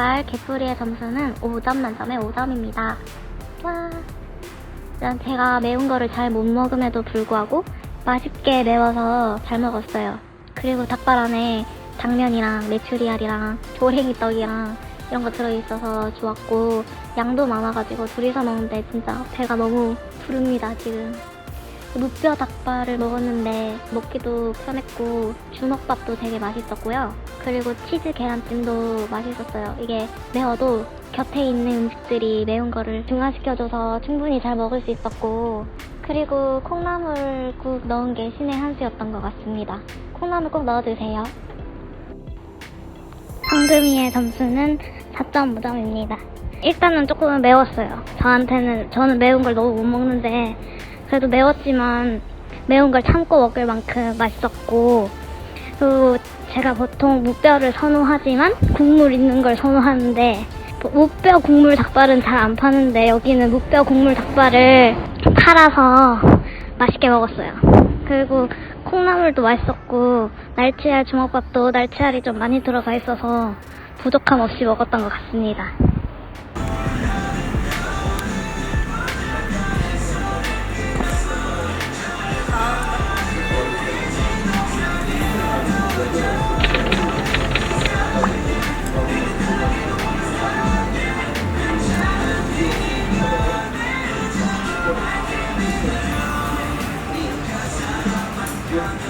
닭발 개소리의 점수는 5점 만점에 5점입니다. 와. 일단 제가 매운 거를 잘 못 먹음에도 불구하고 맛있게 매워서 잘 먹었어요. 그리고 닭발 안에 당면이랑 메추리알이랑 조랭이 떡이랑 이런 거 들어있어서 좋았고 양도 많아가지고 둘이서 먹는데 진짜 배가 너무 부릅니다 지금. 무뼈 닭발을 먹었는데 먹기도 편했고 주먹밥도 되게 맛있었고요. 그리고 치즈 계란찜도 맛있었어요. 이게 매워도 곁에 있는 음식들이 매운 거를 중화시켜줘서 충분히 잘 먹을 수 있었고 그리고 콩나물국 넣은 게 신의 한 수였던 것 같습니다. 콩나물 꼭 넣어주세요. 황금이의 점수는 4.5점입니다. 일단은 조금 매웠어요. 저한테는 저는 매운 걸 너무 못 먹는데 그래도 매웠지만 매운 걸 참고 먹을 만큼 맛있었고 그리고 제가 보통 무뼈를 선호하지만 국물 있는 걸 선호하는데 무뼈 국물 닭발은 잘 안 파는데 여기는 무뼈 국물 닭발을 팔아서 맛있게 먹었어요. 그리고 콩나물도 맛있었고 날치알 주먹밥도 날치알이 좀 많이 들어가 있어서 부족함 없이 먹었던 것 같습니다. 네.